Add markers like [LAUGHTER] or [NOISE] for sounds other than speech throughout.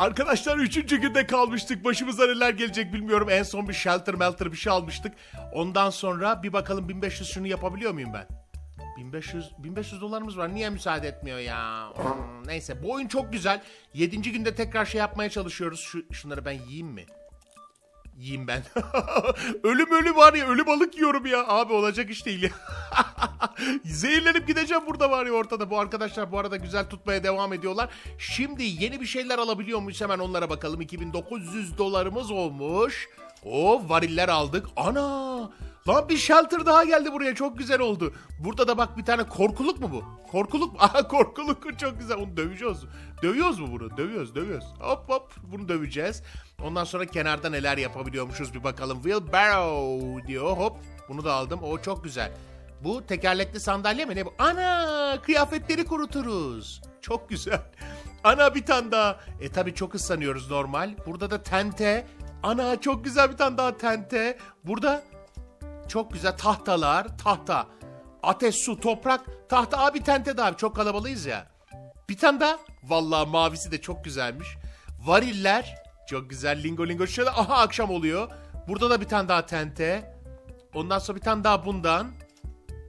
Arkadaşlar üçüncü günde kalmıştık. Başımıza neler gelecek bilmiyorum. En son bir shelter melter bir şey almıştık. Ondan sonra bir bakalım 1500 şunu yapabiliyor muyum ben? 1500 1500 dolarımız var. Niye müsaade etmiyor ya? Hmm, neyse bu oyun çok güzel. 7. günde tekrar şey yapmaya çalışıyoruz. Şu şunları ben yiyeyim mi? Yiyeyim ben. [LAUGHS] ölüm ölü var ya ölü balık yiyorum ya. Abi olacak iş değil ya. [LAUGHS] Zehirlenip gideceğim burada var ya ortada. Bu arkadaşlar bu arada güzel tutmaya devam ediyorlar. Şimdi yeni bir şeyler alabiliyor muyuz hemen onlara bakalım. 2900 dolarımız olmuş. O variller aldık. Ana! Lan bir shelter daha geldi buraya. Çok güzel oldu. Burada da bak bir tane korkuluk mu bu? Korkuluk mu? [LAUGHS] Aha korkuluk çok güzel. Onu döveceğiz. Dövüyoruz mu bunu? Dövüyoruz, dövüyoruz. Hop hop bunu döveceğiz. Ondan sonra kenarda neler yapabiliyormuşuz bir bakalım. Wheelbarrow diyor. Hop bunu da aldım. O çok güzel. Bu tekerlekli sandalye mi ne bu? Ana kıyafetleri kuruturuz. Çok güzel. [LAUGHS] Ana bir tane daha. E tabi çok ıslanıyoruz normal. Burada da tente. Ana çok güzel bir tane daha tente. Burada çok güzel tahtalar, tahta. Ateş, su, toprak, tahta. Abi tente daha. Çok kalabalığız ya. Bir tane daha. Vallahi mavisi de çok güzelmiş. Variller. Çok güzel. Lingo lingo. Şöyle aha akşam oluyor. Burada da bir tane daha tente. Ondan sonra bir tane daha bundan.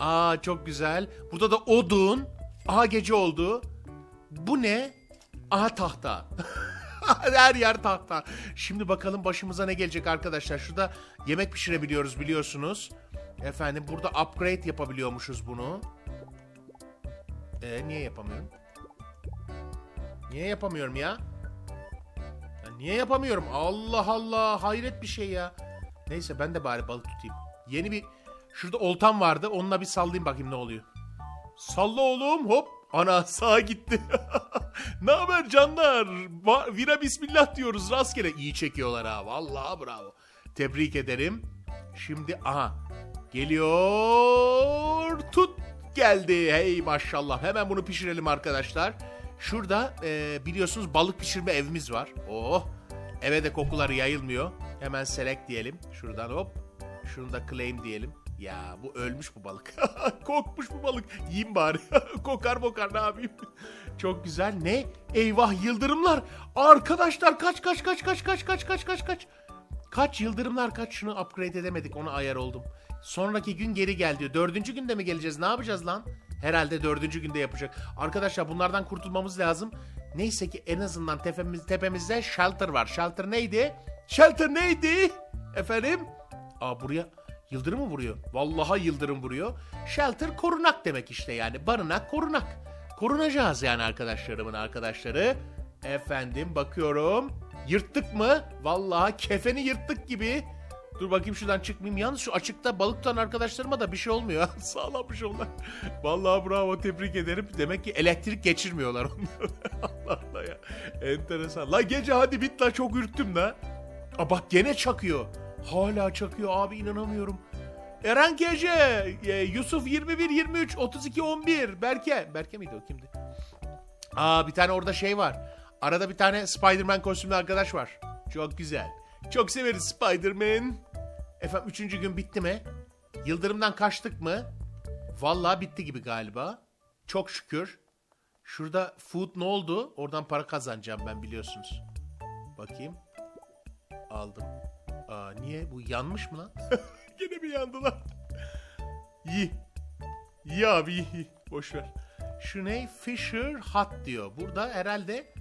Aa çok güzel. Burada da odun. Aha gece oldu. Bu ne? Aha tahta. [LAUGHS] [LAUGHS] Her yer tahta. Şimdi bakalım başımıza ne gelecek arkadaşlar. Şurada yemek pişirebiliyoruz biliyorsunuz. Efendim burada upgrade yapabiliyormuşuz bunu. Ee, niye yapamıyorum? Niye yapamıyorum ya? ya? Niye yapamıyorum? Allah Allah hayret bir şey ya. Neyse ben de bari balık tutayım. Yeni bir... Şurada oltam vardı. Onunla bir sallayayım bakayım ne oluyor. Salla oğlum hop. Ana sağa gitti. [LAUGHS] ne haber canlar? Vira bismillah diyoruz rastgele. İyi çekiyorlar ha. Vallahi bravo. Tebrik ederim. Şimdi aha. Geliyor. Tut geldi. Hey maşallah. Hemen bunu pişirelim arkadaşlar. Şurada e, biliyorsunuz balık pişirme evimiz var. Oh. Eve de kokular yayılmıyor. Hemen select diyelim. Şuradan hop. Şunu da claim diyelim. Ya bu ölmüş bu balık. [LAUGHS] Kokmuş bu balık. Yiyeyim bari. [LAUGHS] Kokar bokar ne yapayım. [LAUGHS] Çok güzel. Ne? Eyvah yıldırımlar. Arkadaşlar kaç kaç kaç kaç kaç kaç kaç kaç kaç. Kaç yıldırımlar kaç şunu upgrade edemedik ona ayar oldum. Sonraki gün geri gel diyor. Dördüncü günde mi geleceğiz ne yapacağız lan? Herhalde dördüncü günde yapacak. Arkadaşlar bunlardan kurtulmamız lazım. Neyse ki en azından tepemiz, tepemizde shelter var. Shelter neydi? Shelter neydi? Efendim? Aa buraya yıldırım mı vuruyor? Vallahi yıldırım vuruyor. Shelter korunak demek işte yani. Barınak korunak. Korunacağız yani arkadaşlarımın arkadaşları. Efendim bakıyorum. Yırttık mı? Vallahi kefeni yırttık gibi. Dur bakayım şuradan çıkmayayım. Yalnız şu açıkta balık tutan arkadaşlarıma da bir şey olmuyor. [LAUGHS] Sağlamış onlar. Vallahi bravo tebrik ederim. Demek ki elektrik geçirmiyorlar [LAUGHS] onlar. Allah Allah ya. Enteresan. La gece hadi bit la çok ürktüm la. Aa bak gene çakıyor. Hala çakıyor abi inanamıyorum. Eren Gece, e, Yusuf 21 23 32 11. Berke. Berke miydi o kimdi? Aa bir tane orada şey var. Arada bir tane Spider-Man kostümlü arkadaş var. Çok güzel. Çok severiz Spider-Man. Efendim üçüncü gün bitti mi? Yıldırımdan kaçtık mı? Vallahi bitti gibi galiba. Çok şükür. Şurada food ne oldu? Oradan para kazanacağım ben biliyorsunuz. Bakayım. Aldım. Aa niye? Bu yanmış mı lan? [LAUGHS] Gene mi yandı lan? İyi. İyi abi iyi. Boş ver. Şu ne? Fisher Hut diyor. Burada herhalde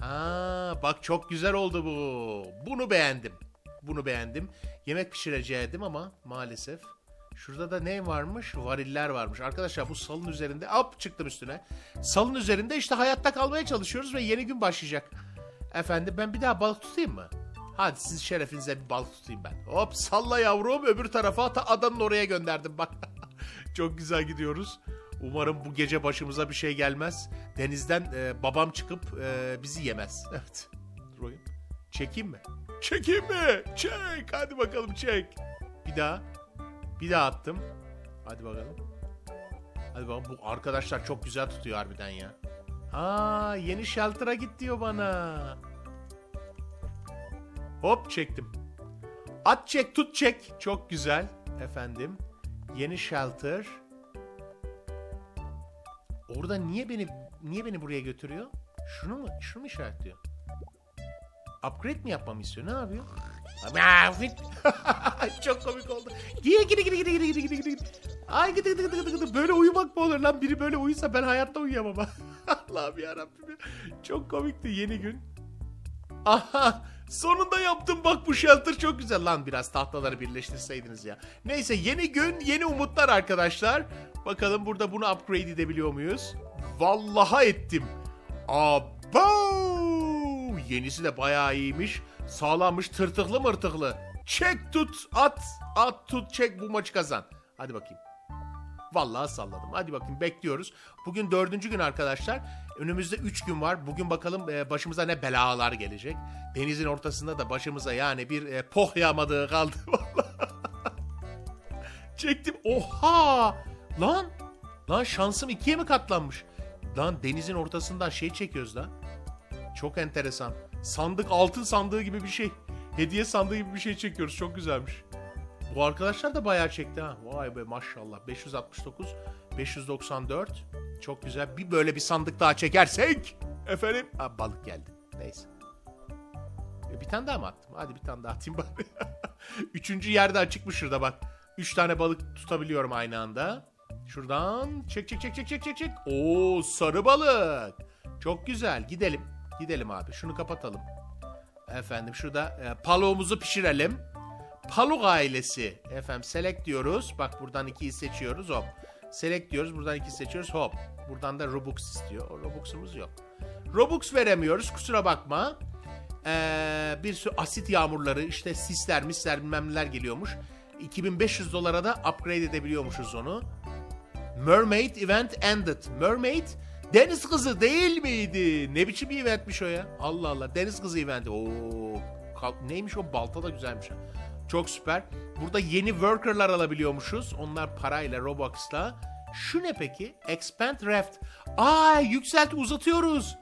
Ha, bak çok güzel oldu bu. Bunu beğendim. Bunu beğendim. Yemek pişireceğim ama maalesef. Şurada da ne varmış? Variller varmış. Arkadaşlar bu salın üzerinde hop çıktım üstüne. Salın üzerinde işte hayatta kalmaya çalışıyoruz ve yeni gün başlayacak. Efendim ben bir daha balık tutayım mı? Hadi siz şerefinize bir balık tutayım ben. Hop salla yavrum öbür tarafa ta adanın oraya gönderdim bak. [LAUGHS] Çok güzel gidiyoruz. Umarım bu gece başımıza bir şey gelmez. Denizden e, babam çıkıp e, bizi yemez. [LAUGHS] Evet. Bakayım. Çekeyim mi? Çekeyim mi? Çek. Hadi bakalım çek. Bir daha. Bir daha attım. Hadi bakalım. Hadi bakalım. Bu arkadaşlar çok güzel tutuyor harbiden ya. Aa yeni shelter'a git diyor bana. Hop çektim. At çek tut çek. Çok güzel. Efendim. Yeni shelter. Orada niye beni niye beni buraya götürüyor? Şunu mu şunu mu işaretliyor? Upgrade mi yapmamı istiyor? Ne yapıyor? [LAUGHS] Çok komik oldu. Gire gire gire gire gire gire gire. Ay gıdı gıdı gıdı gıdı. Böyle uyumak mı olur lan? Biri böyle uyusa ben hayatta uyuyamam. [LAUGHS] Allah'ım yarabbim. ya. Çok komikti yeni gün. Aha sonunda yaptım bak bu shelter çok güzel lan biraz tahtaları birleştirseydiniz ya. Neyse yeni gün yeni umutlar arkadaşlar. Bakalım burada bunu upgrade edebiliyor muyuz? Vallaha ettim. Abo! Yenisi de bayağı iyiymiş. Sağlammış tırtıklı mırtıklı. Çek tut at at tut çek bu maçı kazan. Hadi bakayım. Vallahi salladım. Hadi bakın bekliyoruz. Bugün dördüncü gün arkadaşlar. Önümüzde üç gün var. Bugün bakalım e, başımıza ne belalar gelecek. Denizin ortasında da başımıza yani bir e, poh yağmadığı kaldı. [LAUGHS] Vallahi. Çektim. Oha! Lan! Lan şansım ikiye mi katlanmış? Lan denizin ortasından şey çekiyoruz lan. Çok enteresan. Sandık altın sandığı gibi bir şey. Hediye sandığı gibi bir şey çekiyoruz. Çok güzelmiş. Bu arkadaşlar da bayağı çekti ha. Vay be maşallah. 569, 594. Çok güzel. Bir böyle bir sandık daha çekersek. Efendim. Ha, balık geldi. Neyse. E, bir tane daha mı attım? Hadi bir tane daha atayım bari. [LAUGHS] Üçüncü yerde açıkmış şurada bak. Üç tane balık tutabiliyorum aynı anda. Şuradan çek çek çek çek çek çek çek. Oo sarı balık. Çok güzel. Gidelim. Gidelim abi. Şunu kapatalım. Efendim şurada e, paluğumuzu pişirelim. Paluk ailesi. Efendim select diyoruz. Bak buradan ikiyi seçiyoruz hop. Select diyoruz. Buradan ikiyi seçiyoruz hop. Buradan da Robux istiyor. O Robux'umuz yok. Robux veremiyoruz kusura bakma. Ee, bir sürü asit yağmurları işte sisler misler bilmem neler geliyormuş. 2500 dolara da upgrade edebiliyormuşuz onu. Mermaid event ended. Mermaid deniz kızı değil miydi? Ne biçim bir eventmiş o ya? Allah Allah deniz kızı eventi. Oo, neymiş o balta da güzelmiş. Çok süper. Burada yeni workerlar alabiliyormuşuz. Onlar parayla, Robux'la. Şu ne peki? Expand Raft. Aa yükselt uzatıyoruz.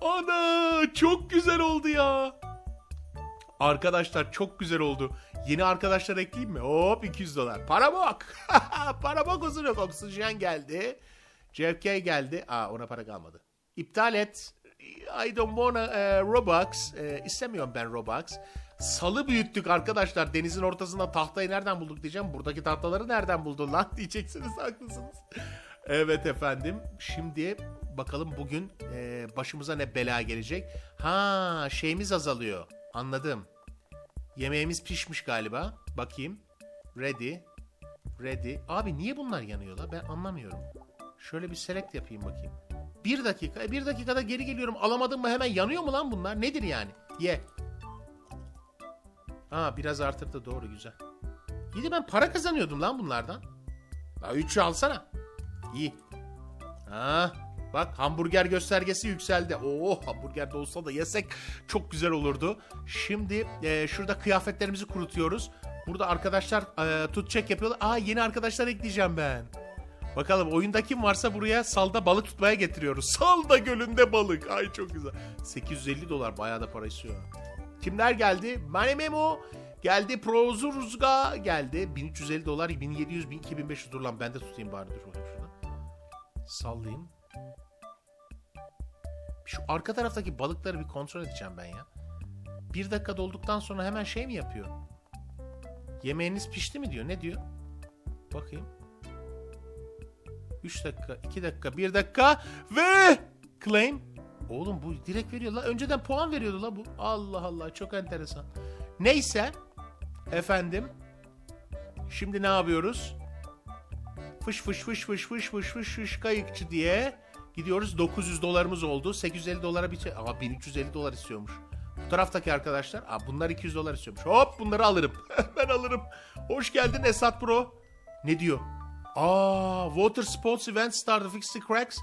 Ana çok güzel oldu ya. Arkadaşlar çok güzel oldu. Yeni arkadaşlar ekleyeyim mi? Hop 200 dolar. Para bak. [LAUGHS] para bak olsun yok. Oksijen geldi. JFK geldi. Aa ona para kalmadı. İptal et. I don't wanna e, Robux. E, istemiyorum ben Robux. Salı büyüttük arkadaşlar. Denizin ortasında tahtayı nereden bulduk diyeceğim. Buradaki tahtaları nereden buldun lan [LAUGHS] diyeceksiniz. Haklısınız. Evet efendim. Şimdi bakalım bugün e, başımıza ne bela gelecek. Ha şeyimiz azalıyor. Anladım. Yemeğimiz pişmiş galiba. Bakayım. Ready. Ready. Abi niye bunlar yanıyor la? Ben anlamıyorum. Şöyle bir select yapayım bakayım. Bir dakika. E, bir dakikada geri geliyorum. Alamadım mı hemen yanıyor mu lan bunlar? Nedir yani? Ye. Aa biraz artırdı. Doğru güzel. İyi de ben para kazanıyordum lan bunlardan. Ya 3'ü alsana. İyi. Ha, bak hamburger göstergesi yükseldi. Oo hamburger de olsa da yesek çok güzel olurdu. Şimdi e, şurada kıyafetlerimizi kurutuyoruz. Burada arkadaşlar e, tut çek yapıyorlar. Aa yeni arkadaşlar ekleyeceğim ben. Bakalım oyunda kim varsa buraya salda balık tutmaya getiriyoruz. Salda gölünde balık. Ay çok güzel. 850 dolar bayağı da para istiyor. Kimler geldi? Mane Memo geldi. Prozuruzga geldi. 1350 dolar, 1700, 2500 dur lan ben de tutayım bari dur bakayım şuradan. Sallayayım. Şu arka taraftaki balıkları bir kontrol edeceğim ben ya. Bir dakika dolduktan sonra hemen şey mi yapıyor? Yemeğiniz pişti mi diyor. Ne diyor? Bakayım. 3 dakika, 2 dakika, 1 dakika ve claim. Oğlum bu direkt veriyor la. Önceden puan veriyordu la bu. Allah Allah çok enteresan. Neyse. Efendim. Şimdi ne yapıyoruz? Fış fış fış fış fış fış fış fış kayıkçı diye gidiyoruz. 900 dolarımız oldu. 850 dolara bir şey. Aa 1350 dolar istiyormuş. Bu taraftaki arkadaşlar. Aa bunlar 200 dolar istiyormuş. Hop bunları alırım. [LAUGHS] ben alırım. Hoş geldin Esat Pro. Ne diyor? Aa water sports event start to fix the cracks.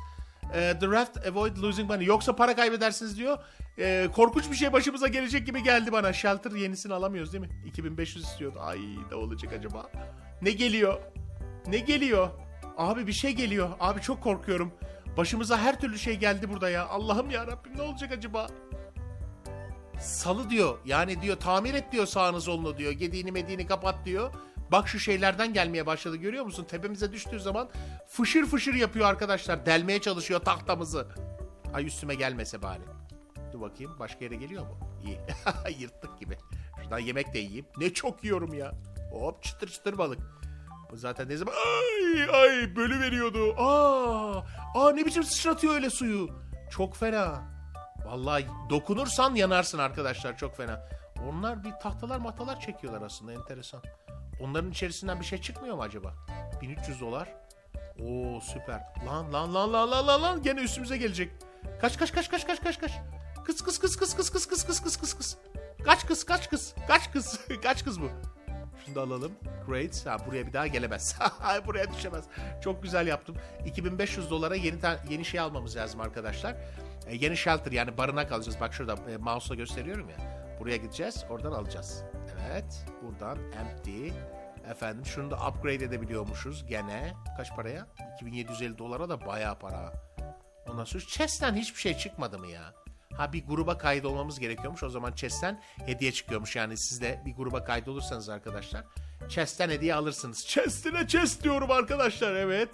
Eh, the raft avoid losing money. Yoksa para kaybedersiniz diyor. Eh, korkunç bir şey başımıza gelecek gibi geldi bana. Shelter yenisini alamıyoruz değil mi? 2500 istiyordu. Ay ne olacak acaba? Ne geliyor? Ne geliyor? Abi bir şey geliyor. Abi çok korkuyorum. Başımıza her türlü şey geldi burada ya. Allah'ım ya Rabbim ne olacak acaba? Salı diyor. Yani diyor tamir et diyor sağını solunu diyor. Gediğini mediğini kapat diyor. Bak şu şeylerden gelmeye başladı görüyor musun? Tepemize düştüğü zaman fışır fışır yapıyor arkadaşlar. Delmeye çalışıyor tahtamızı. Ay üstüme gelmese bari. Dur bakayım başka yere geliyor mu? İyi. [LAUGHS] Yırttık gibi. Şuradan yemek de yiyeyim. Ne çok yiyorum ya. Hop çıtır çıtır balık. Bu zaten ne zaman... Ay ay bölü veriyordu. Aa, aa ne biçim sıçratıyor öyle suyu. Çok fena. Vallahi dokunursan yanarsın arkadaşlar çok fena. Onlar bir tahtalar mahtalar çekiyorlar aslında enteresan. Onların içerisinden bir şey çıkmıyor mu acaba? 1300 dolar. Oo süper. Lan lan lan lan lan lan lan gene üstümüze gelecek. Kaç kaç kaç kaç kaç kaç kaç. Kız kız kız kız kız kız kız kız kız kız kız. Kaç kız kaç kız kaç kız [LAUGHS] kaç kız bu. Şunu da alalım. Great. Ha, buraya bir daha gelemez. [LAUGHS] buraya düşemez. Çok güzel yaptım. 2500 dolara yeni yeni şey almamız lazım arkadaşlar. E, yeni shelter yani barınak alacağız. Bak şurada e, mouse'la gösteriyorum ya. Buraya gideceğiz. Oradan alacağız. Evet. Buradan empty. Efendim şunu da upgrade edebiliyormuşuz gene. Kaç paraya? 2750 dolara da bayağı para. Ondan sonra chest'ten hiçbir şey çıkmadı mı ya? Ha bir gruba kaydolmamız gerekiyormuş. O zaman chest'ten hediye çıkıyormuş. Yani siz de bir gruba kaydolursanız arkadaşlar chest'ten hediye alırsınız. Chest'ine chest diyorum arkadaşlar evet.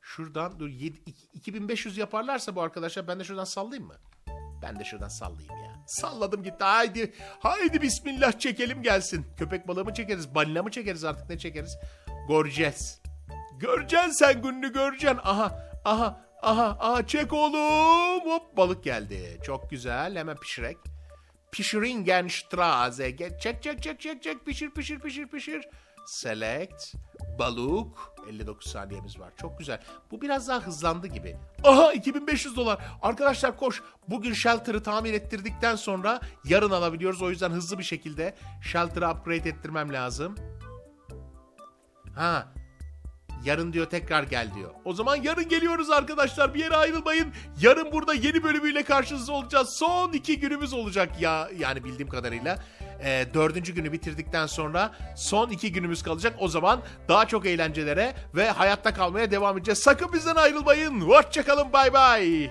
Şuradan dur yedi- iki- 2500 yaparlarsa bu arkadaşlar ben de şuradan sallayayım mı? Ben de şuradan sallayayım ya. Salladım gitti. Haydi. Haydi bismillah çekelim gelsin. Köpek balığı mı çekeriz? Balina mı çekeriz artık ne çekeriz? Göreceğiz. Göreceksin sen gününü göreceksin. Aha aha aha aha çek oğlum. Hop balık geldi. Çok güzel. Hemen pişirek. Pişiringenstraße. Ge- Çek çek çek çek çek. Pişir pişir pişir pişir. Select. Balık. 59 saniyemiz var. Çok güzel. Bu biraz daha hızlandı gibi. Aha 2500 dolar. Arkadaşlar koş. Bugün shelter'ı tamir ettirdikten sonra yarın alabiliyoruz. O yüzden hızlı bir şekilde shelter'ı upgrade ettirmem lazım. Ha Yarın diyor tekrar gel diyor. O zaman yarın geliyoruz arkadaşlar. Bir yere ayrılmayın. Yarın burada yeni bölümüyle karşınızda olacağız. Son iki günümüz olacak ya. Yani bildiğim kadarıyla. Ee, dördüncü günü bitirdikten sonra son iki günümüz kalacak. O zaman daha çok eğlencelere ve hayatta kalmaya devam edeceğiz. Sakın bizden ayrılmayın. Hoşçakalın bay bay.